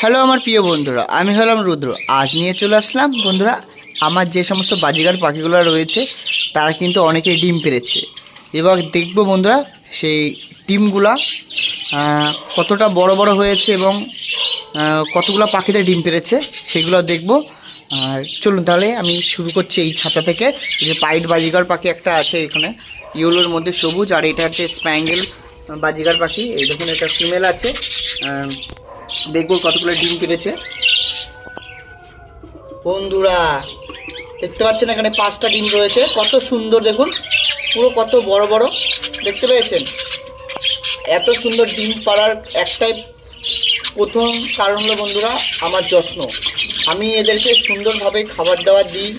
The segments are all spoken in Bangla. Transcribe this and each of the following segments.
হ্যালো আমার প্রিয় বন্ধুরা, আমি হলাম রুদ্র। আজ নিয়ে চলে আসলাম, বন্ধুরা, আমার যে সমস্ত বাজিগার পাখিগুলো রয়েছে, তারা কিন্তু অনেকেই ডিম পেরেছে। এবার দেখব বন্ধুরা, সেই ডিমগুলা কতটা বড় বড় হয়েছে এবং কতগুলো পাখিতে ডিম পেরেছে, সেগুলো দেখব। আর চলুন তাহলে, আমি শুরু করছি এই খাঁচা থেকে। যে পাইট বাজিগার পাখি একটা আছে এখানে ইউলোর মধ্যে সবুজ, আর এটা হচ্ছে স্প্যাঙ্গেল বাজিগার পাখি। এই দেখুন, এটা ফিমেল আছে। দেখব কতগুলো ডিম পেরেছে বন্ধুরা, দেখতে পাচ্ছেন এখানে পাঁচটা ডিম রয়েছে। কত সুন্দর দেখুন, পুরো কত বড় বড়। দেখতে পেয়েছেন? এত সুন্দর ডিম পাড়ার একটাই প্রথম কারণ হলো বন্ধুরা, আমার যত্ন। আমি এদেরকে সুন্দরভাবে খাবার দাবার দিই।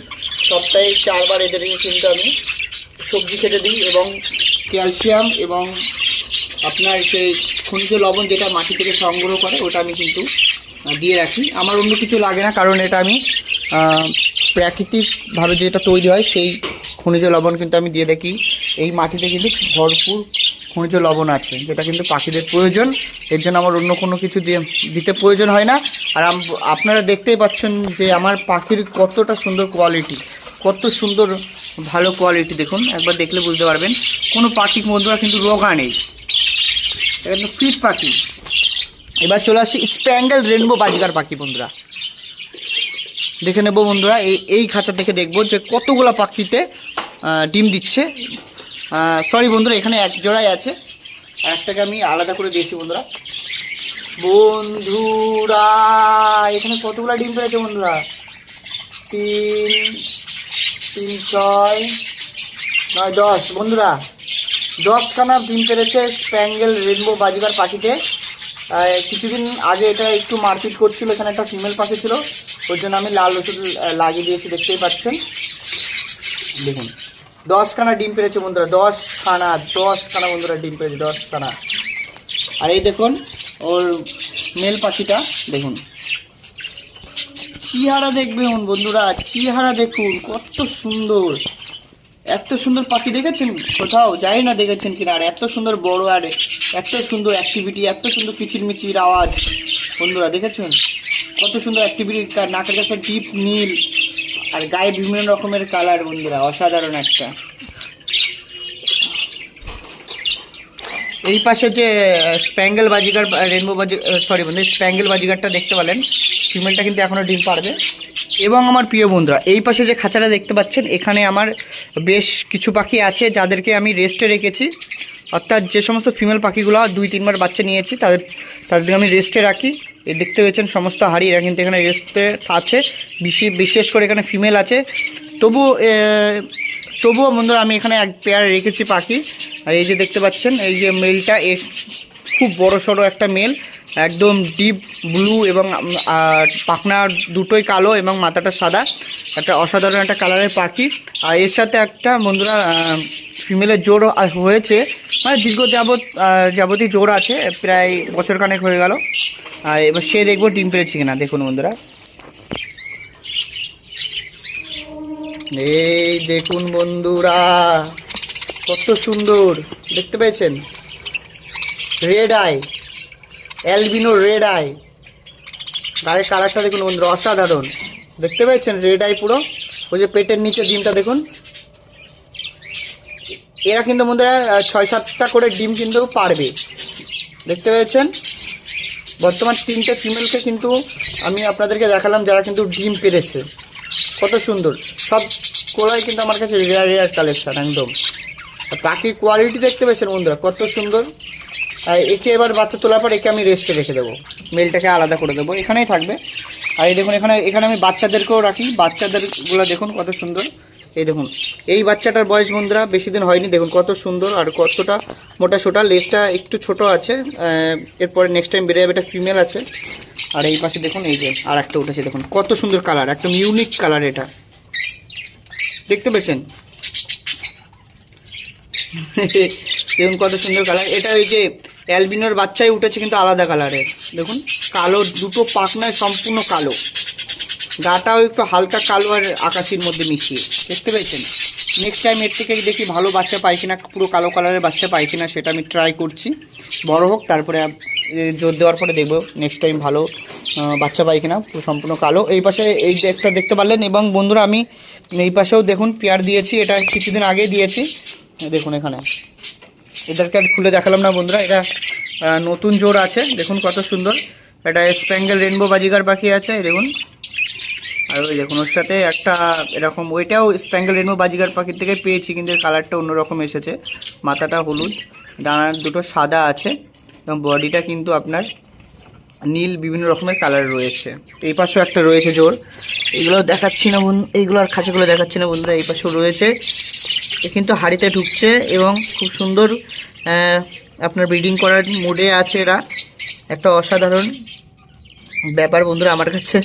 সপ্তাহে চারবার এদেরকে কিন্তু আমি সবজি খেতে দিই এবং ক্যালসিয়াম এবং আপনার সেই খনিজ লবণ যেটা মাটি থেকে সংগ্রহ করে, ওটা আমি কিন্তু দিয়ে রাখি। আমার অন্য কিছু লাগে না, কারণ এটা আমি প্রাকৃতিকভাবে যেটা তৈরি হয়, সেই খনিজ লবণ কিন্তু আমি দিয়ে দেখি এই মাটিতে কিন্তু ভরপুর খনিজ লবণ আছে, যেটা কিন্তু পাখিদের প্রয়োজন। এর জন্য আমার অন্য কোনো কিছু দিয়ে, দিতে প্রয়োজন হয় না। আর আপনারা দেখতেই পাচ্ছেন যে আমার পাখির কতটা সুন্দর কোয়ালিটি কত সুন্দর ভালো কোয়ালিটি দেখুন, একবার দেখলে বুঝতে পারবেন। কোনো পাখি বন্ধুরা কিন্তু রোগা নেই। এটা ফিট পাখি। এবার চলে আসি স্প্যাঙ্গেল রেনবো বাজিকার পাখি, বন্ধুরা। দেখে নেব বন্ধুরা, এই এই খাঁচা থেকে দেখব যে কতগুলো পাখিতে ডিম দিচ্ছে। সরি বন্ধুরা, এখানে এক জোড়াই আছে। একটাকে আমি আলাদা করে দিয়েছি বন্ধুরা। বন্ধুরা, এখানে কতগুলো ডিম পেয়েছে বন্ধুরা? তিন তিন, ছয়, নয়, দশ। বন্ধুরা দশখানা ডিম পেরেছে স্প্যাঙ্গেল রেনবো বাজিকার পাখিতে। কিছুদিন আগে এটা একটু মারপিট করছিল এখানে একটা ফিমেল পাখি ছিল। ওই জন্য আমি লাল ওষুধ লাগিয়ে দিয়েছি দেখতেই পাচ্ছেন। দেখুন। দশখানা ডিম পেরেছে বন্ধুরা দশখানা দশখানা বন্ধুরা ডিম পেরেছে দশখানা। আর এই দেখুন ওর মেল পাখিটা দেখুন। চিহারা দেখবেন বন্ধুরা চিহারা দেখুন কত সুন্দর। এত সুন্দর পাখি দেখেছেন? কোথাও যাই না দেখেছেন কিনা? আর এত সুন্দর বড় আর এত সুন্দর অ্যাক্টিভিটি এত সুন্দর কিচিরমিচির আওয়াজ। বন্ধুরা, দেখেছেন? কত সুন্দর অ্যাক্টিভিটি নাকের কাছে ডিপ নীল, আর গায়ে বিভিন্ন রকমের কালার বন্ধুরা, অসাধারণ একটা। এই পাশে যে স্প্যাঙ্গেল বাজিগার রেনবো বাজি সরি বন্ধু স্প্যাঙ্গেল বাজিগারটা দেখতে পেলেন ফিমেলটা কিন্তু এখনও ডিম পারবে এবং আমার প্রিয় বন্ধুরা, এই পাশে যে খাঁচাটা দেখতে পাচ্ছেন, এখানে আমার বেশ কিছু পাখি আছে যাদেরকে আমি রেস্টে রেখেছি। অর্থাৎ যে সমস্ত ফিমেল পাখিগুলো দুই, তিনবার বাচ্চা নিয়েছি, তাদের, তাদেরকে আমি রেস্টে রাখি। এ দেখতে পেয়েছেন সমস্ত হাড়ি, এরা কিন্তু এখানে রেস্টে আছে। বিশে- বিশেষ করে এখানে ফিমেল আছে। তবু তবুও বন্ধুরা আমি এখানে এক পেয়ার রেখেছি পাখি। আর এই যে দেখতে পাচ্ছেন, এই যে মেলটা এ খুব বড় সড়ো একটা মেল একদম ডিপ ব্লু এবং পাখনা দুটোই কালো এবং মাথাটা সাদা। একটা অসাধারণ একটা কালারের পাখি। আর এর সাথে একটা বন্ধুরা ফিমেলের জোর হয়েছে। মানে দীর্ঘ যাবৎ যাবতীয় জোর আছে, প্রায় বছর খানেক হয়ে গেল। এবার সে দেখব ডিম পেরেছে কিনা, দেখুন বন্ধুরা। এই দেখুন বন্ধুরা, কত সুন্দর, দেখতে পেয়েছেন? Red eye albino red eye গায়ের কালারটা দেখুন বন্ধুরা, অসাধারণ। দেখতে পেয়েছেন রেড আই পুরো? ওই যে পেটের নিচে ডিমটা দেখুন। এরা কিন্তু বন্ধুরা ছয় সাতটা করে ডিম কিন্তু পারবে। দেখতে পেয়েছেন? বর্তমান তিনটে ফিমেলকে কিন্তু আমি আপনাদেরকে দেখালাম, যারা কিন্তু ডিম পেরেছে। কত সুন্দর। সব কোলাই কিন্তু আমার কাছে রেয়ার রেয়ার কালেকশন একদম। আর পাখির কোয়ালিটি দেখতে পেয়েছেন বন্ধুরা, কত সুন্দর। আর একে এবার বাচ্চা তোলার পর একে আমি রেস্টে রেখে দেবো। মেলটাকে আলাদা করে দেবো, এখানেই থাকবে। আর এই দেখুন, এখানে এখানে আমি বাচ্চাদেরকেও রাখি। বাচ্চাদেরগুলো দেখুন কত সুন্দর। এই দেখুন, এই বাচ্চাটার বয়স বন্ধুরা বেশি দিন হয়নি। দেখুন কত সুন্দর আর কতটা মোটা সোটা। লেজটা একটু ছোট আছে এরপরে নেক্সট টাইম বেড়ে যাবে, এটা ফিমেল আছে। আর এই পাশে দেখুন, এই যে আর একটা উঠেছে, দেখুন। কত সুন্দর কালার একদম ইউনিক কালার এটা। দেখতে পেয়েছেন? দেখুন কত সুন্দর কালার এটা ওই যে অ্যালবিনোর বাচ্চাই উঠেছে কিন্তু আলাদা কালারে দেখুন, কালো, দুটো পাখনায় সম্পূর্ণ কালো। গাটাও একটু হালকা কালো আর আকাশির মধ্যে মিশিয়ে। দেখতে পেয়েছেন? নেক্সট টাইম এর থেকে দেখি ভালো বাচ্চা পাই কিনা, পুরো কালো কালারের বাচ্চা পাই কিনা, সেটা আমি ট্রাই করছি। বড় হোক, তারপরে জোর দেওয়ার পরে দেখব নেক্সট টাইম ভালো বাচ্চা পাই কিনা, পুরো সম্পূর্ণ কালো। এই পাশে এই একটা দেখতে পারলেন, এবং বন্ধুরা আমি এই পাশেও দেখুন পেয়ার দিয়েছি, এটা কিছুদিন আগে দিয়েছি। দেখুন এখানে। এদেরকে আর খুলে দেখালাম না বন্ধুরা, এটা নতুন জোর আছে। দেখুন কত সুন্দর। এটা স্প্যাঙ্গেল রেনবো বাজিকার পাখি আছে দেখুন। আর ওই দেখুন, ওর সাথে একটা এরকম, ওইটাও স্প্যাঙ্গেল রেনবো বাজিকার পাখির থেকে পেয়েছি, কিন্তু এর কালারটা অন্যরকম এসেছে। মাথাটা হলুদ, ডানার দুটো সাদা আছে, এবং বডিটা কিন্তু আপনার নীল, বিভিন্ন রকমের কালার রয়েছে। এই পাশেও একটা রয়েছে জোর। এগুলো দেখাচ্ছি না বন্ধু, এইগুলো আর খাঁচাগুলো দেখাচ্ছি না বন্ধুরা, এই পাশেও রয়েছে। এ কিন্তু হাড়িতে ঢুকছে, এবং খুব সুন্দর আপনার ব্রিডিং করার মুডে আছে এরা। একটা অসাধারণ ব্যাপার বন্ধুরা আমার কাছে।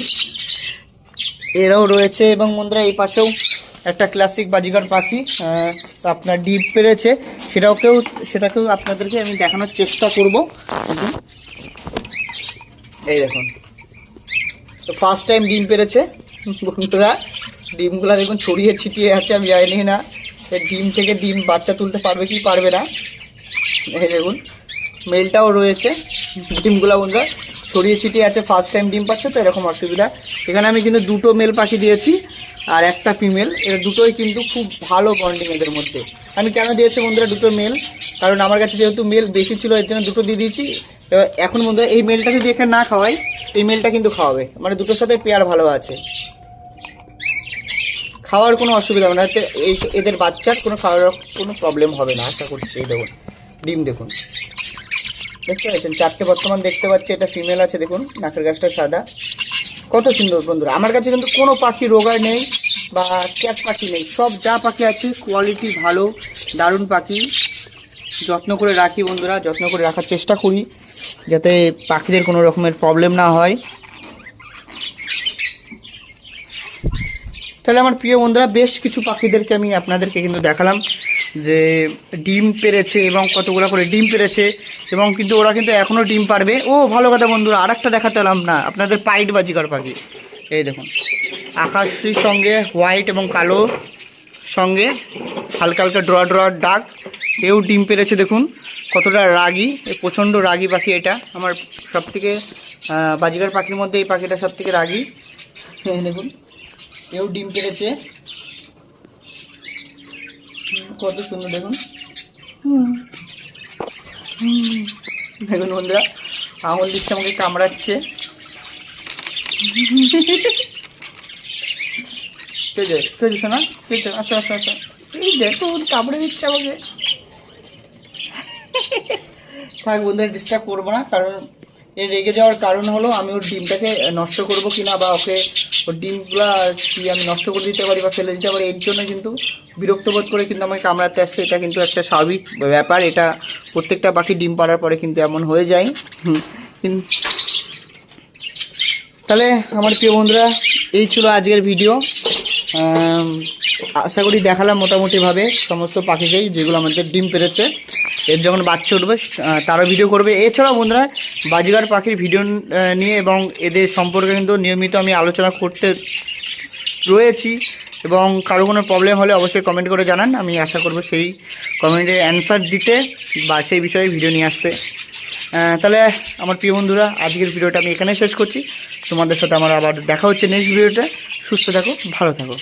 এরাও রয়েছে এবং বন্ধুরা এই পাশেও একটা ক্লাসিক বাজিগার পাখি আপনার ডিপ পেরেছে। সেটাকেও সেটাকেও আপনাদেরকে আমি দেখানোর চেষ্টা করব। এই দেখুন। তো ফার্স্ট টাইম ডিম পেরেছে। বন্ধুরা, ডিমগুলো দেখুন ছড়িয়ে ছিটিয়ে আছে, আমি জানি না। এই ডিম থেকে ডিম বাচ্চা তুলতে পারবে কি পারবে না। এই দেখুন, মেলটাও রয়েছে। ডিমগুলো বন্ধুরা ছড়িয়ে ছিটিয়ে আছে ফার্স্ট টাইম ডিম পাচ্ছে তো, এরকম অসুবিধা। এখানে আমি কিন্তু দুটো মেল পাখি দিয়েছি, আর একটা ফিমেল এর দুটোই কিন্তু খুব ভালো বন্ডিং এদের মধ্যে। আমি কেন দিয়েছি বন্ধুরা দুটো মেল কারণ আমার কাছে যেহেতু মেল বেশি ছিল, এর জন্য দুটো দিয়ে দিয়েছি। এবার এখন বন্ধুরা এই মেলটা যদি এখানে না খাওয়াই, এই মেলটা কিন্তু খাওয়াবে। মানে দুটোর সাথে পেয়ার ভালো আছে। খাওয়ার কোনো অসুবিধা হবে না। এই এদের বাচ্চার কোনো খাওয়ার কোনো প্রবলেম হবে না, আশা করছি। এই দেখুন, ডিম দেখুন। দেখতে পাচ্ছেন চারটে বর্তমান দেখতে পাচ্ছি, এটা ফিমেল আছে, দেখুন, নাকের গাছটা সাদা। কত সুন্দর বন্ধুরা। আমার কাছে কিন্তু কোনো পাখি রোগার নেই বা ক্যাট পাখি নেই। সব যা পাখি আছে কোয়ালিটি ভালো, দারুণ পাখি। যত্ন করে রাখি বন্ধুরা, যত্ন করে রাখার চেষ্টা করি, যাতে পাখিদের কোনো রকমের প্রবলেম না হয়। তাহলে আমার প্রিয় বন্ধুরা, বেশ কিছু পাখিদেরকে আমি আপনাদেরকে কিন্তু দেখালাম। যে ডিম পেরেছে এবং কতগুলো করে ডিম পেরেছে এবং কিন্তু ওরা কিন্তু এখনও ডিম পারবে। ও, ভালো কথা বন্ধুরা আর একটা দেখাতে এলাম না, আপনাদের পাইট বাজিকার পাখি। এই দেখুন আকাশির সঙ্গে হোয়াইট এবং কালো সঙ্গে হালকা হালকা ড্র ড্র ডাক এও ডিম পেরেছে দেখুন, কতটা রাগী প্রচণ্ড রাগী পাখি এটা। আমার সব থেকে বাজিকার পাখির মধ্যে এই পাখিটা সব থেকে রাগী দেখুন এও ডিম পেরেছে কত সুন্দর দেখুন। দেখুন বন্ধুরা আঙুল দিচ্ছে আমাকে কামড়াচ্ছে। কে যে কে যে শোনা কে যে আসো আসো আসো। এই দেখুন কামড়ে দিচ্ছে আমাকে। থাক বন্ধুরা ডিস্টার্ব করব না কারণ এর রেগে যাওয়ার কারণ হলো আমি ওর ডিমটাকে নষ্ট করব কিনা বা ওকে ওর ডিমগুলা কি আমি নষ্ট করে দিতে পারি বা ফেলে দিতে পারি, এর জন্য কিন্তু বিরক্ত বোধ করে কিন্তু আমাকে কামড়াতে আসছে। এটা কিন্তু একটা স্বাভাবিক ব্যাপার, এটা প্রত্যেকটা পাখি ডিম পাড়ার পরে কিন্তু এমন হয়ে যায়। তাহলে আমার প্রিয় বন্ধুরা, এই ছিল আজকের ভিডিও। আশা করি দেখালাম মোটামুটিভাবে সমস্ত পাখিকেই যেগুলো আমাদের ডিম পেরেছে। এর যখন বাচ্চা উঠবে তারও ভিডিও করবে। এছাড়াও বন্ধুরা, বাজিগার পাখির ভিডিও নিয়ে এবং এদের সম্পর্কে কিন্তু নিয়মিত আমি আলোচনা করতে রয়েছি এবং কারও কোনো প্রবলেম হলে অবশ্যই কমেন্ট করে জানান। আমি আশা করব সেই কমেন্টের অ্যান্সার দিতে বা সেই বিষয়ে ভিডিও নিয়ে আসতে। তাহলে আমার প্রিয় বন্ধুরা, আজকের ভিডিওটা আমি এখানে শেষ করছি। তোমাদের সাথে আমার আবার দেখা হচ্ছে নেক্সট ভিডিওটা সুস্থ থাকো, ভালো থাকো।